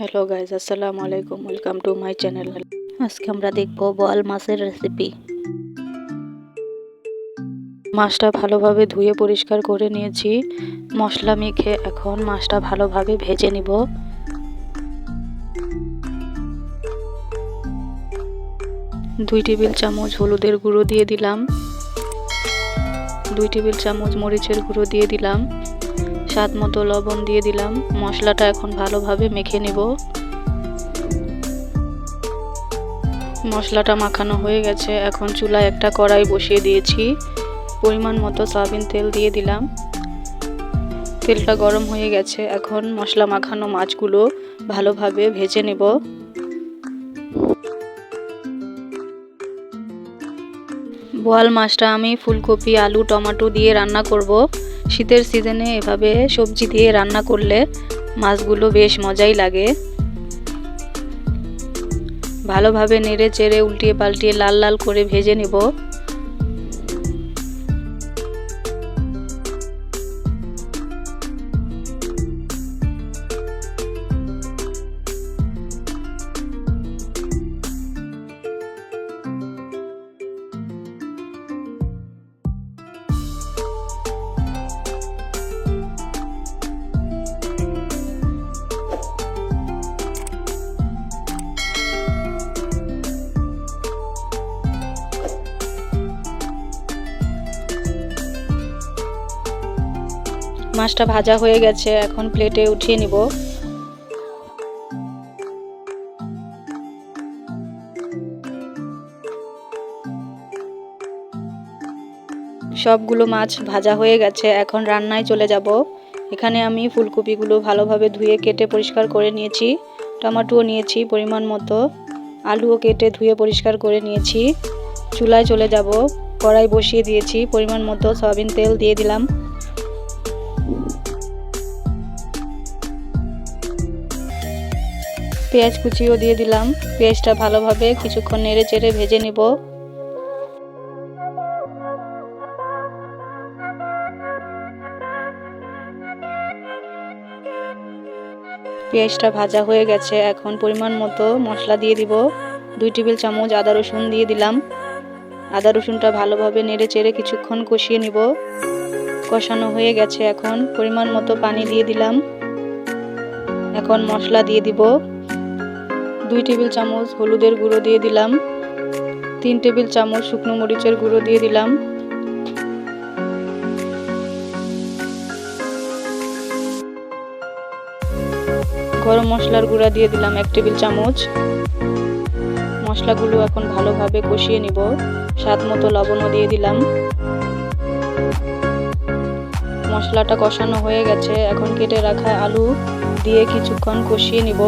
Hello guys আসসালামু আলাইকুম। Welcome to my channel আজকে আমরা দেখব বল মাছের রেসিপি মাছটা ভালোভাবে ধুয়ে পরিষ্কার করে নিয়েছি। মশলা মেখে এখন মাছটা ভালোভাবে ভেজে নিব। দুই টেবিল চামচ হলুদের গুঁড়ো দিয়ে দিলাম। দুই টেবিল চামচ মরিচের গুঁড়ো দিয়ে দিলাম। স্বাদ মতো লবণ দিয়ে দিলাম। মশলাটা এখন ভালোভাবে মেখে নেব। মশলাটা মাখানো হয়ে গেছে। এখন চুলায় একটা কড়াই বসিয়ে দিয়েছি। পরিমাণ মতো সয়াবিন তেল দিয়ে দিলাম। তেলটা গরম হয়ে গেছে। এখন মশলা মাখানো মাছগুলো ভালোভাবে ভেজে নেব। বোয়াল মাছটা আমি ফুলকপি, আলু, টমেটো দিয়ে রান্না করব। শীতের সিজনে এভাবে সবজি দিয়ে রান্না করলে মাছগুলো বেশ মজাই লাগে। ভালোভাবে নেড়ে চেড়ে উল্টিয়ে পাল্টিয়ে লাল লাল করে ভেজে নেব। মাছটা ভাজা হয়ে গেছে, এখন প্লেটে উঠিয়ে নিব। সবগুলো মাছ ভাজা হয়ে গেছে, এখন রান্নায় চলে যাব। এখানে আমি ফুলকপিগুলো ভালোভাবে ধুয়ে, কেটে পরিষ্কার করে নিয়েছি। টমেটোও নিয়েছি পরিমাণ মতো। আলুও কেটে ধুয়ে পরিষ্কার করে নিয়েছি। চুলায় চলে যাব। কড়াই বসিয়ে দিয়েছি, পরিমাণ মতো সয়াবিন তেল দিয়ে দিলাম। পেঁয়াজ কুচিও দিয়ে দিলাম। পেঁয়াজটা ভালোভাবে কিছুক্ষণ নেড়ে চেড়ে ভেজে নিব। পেঁয়াজটা ভাজা হয়ে গেছে। এখন পরিমাণ মতো মশলা দিয়ে দিব। দুই টেবিল চামচ আদা রসুন দিয়ে দিলাম। আদা রসুনটা ভালোভাবে নেড়ে চেড়ে কিছুক্ষণ কষিয়ে নিব। কষানো হয়ে গেছে এখন। পরিমাণ মতো পানি দিয়ে দিলাম। এখন মশলা দিয়ে দিব। দুই টেবিল চামচ হলুদের গুঁড়ো দিয়ে দিলাম। তিন টেবিল চামচ শুকনো মরিচের গুঁড়ো দিয়ে দিলাম। গরম মশলার গুঁড়া দিয়ে দিলাম এক টেবিল চামচ। মশলাগুলো এখন ভালোভাবে কষিয়ে নিব। স্বাদ মতো লবণও দিয়ে দিলাম। মশলাটা কষানো হয়ে গেছে। এখন কেটে রাখা আলু দিয়ে কিছুক্ষণ কষিয়ে নিব।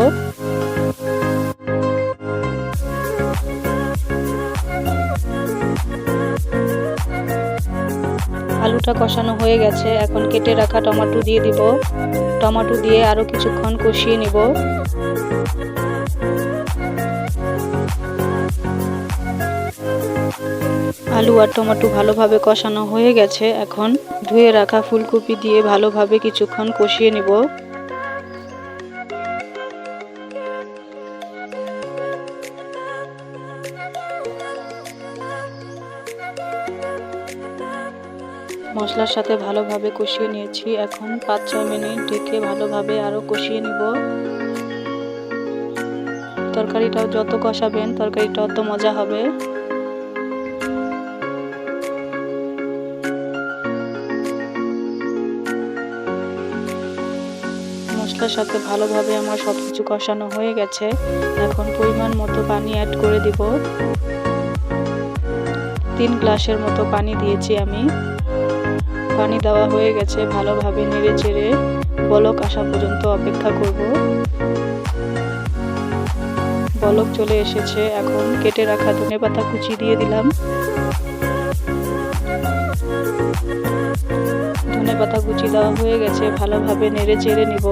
আলুটা কষানো হয়ে গেছে। এখন কেটে রাখা টমাটো দিয়ে দিব। টমাটো দিয়ে আরও কিছুক্ষণ কষিয়ে নিব। আলু আর টমেটো ভালোভাবে কষানো হয়ে গেছে। এখন ধুয়ে রাখা ফুলকপি দিয়ে ভালোভাবে কিছুক্ষণ কষিয়ে নিব। মশলার সাথে ভালোভাবে কষিয়ে নিয়েছি। এখন পাঁচ ছয় মিনিট ঢেকে ভালোভাবে আরও কষিয়ে নিব। তরকারিটাও যত কষাবেন তরকারিটা অত মজা হবে। মশলার সাথে ভালোভাবে আমার সব কিছু কষানো হয়ে গেছে। এখন পরিমাণ মতো পানি অ্যাড করে দিব। তিন গ্লাসের মতো পানি দিয়েছি আমি। পানি দেওয়া হয়ে গেছে, ভালোভাবে নেড়ে চেড়ে বলক আসা পর্যন্ত অপেক্ষা করব। বলক চলে এসেছে, এখন কেটে রাখা ধনে পাতা কুচি দিয়ে দিলাম। ধনে পাতা কুচি দেওয়া হয়ে গেছে, ভালোভাবে নেড়ে চেড়ে নিব।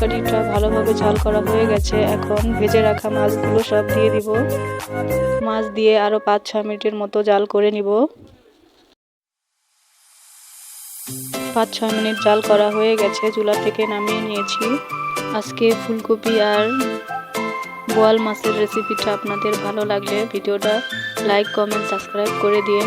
তরকারিটা ভালোভাবে ঝাল করা হয়ে গেছে। এখন ভেজে রাখা মাছগুলো সব দিয়ে দিব। মাছ দিয়ে আরও পাঁচ ছ মিনিটের মতো জাল করে নিব। পাঁচ ছয় মিনিট জাল করা হয়ে গেছে, চুলা থেকে নামিয়ে নিয়েছি। আজকে ফুলকপি আর বোয়াল মাছের রেসিপিটা আপনাদের ভালো লাগলে ভিডিওটা লাইক কমেন্ট সাবস্ক্রাইব করে দিন।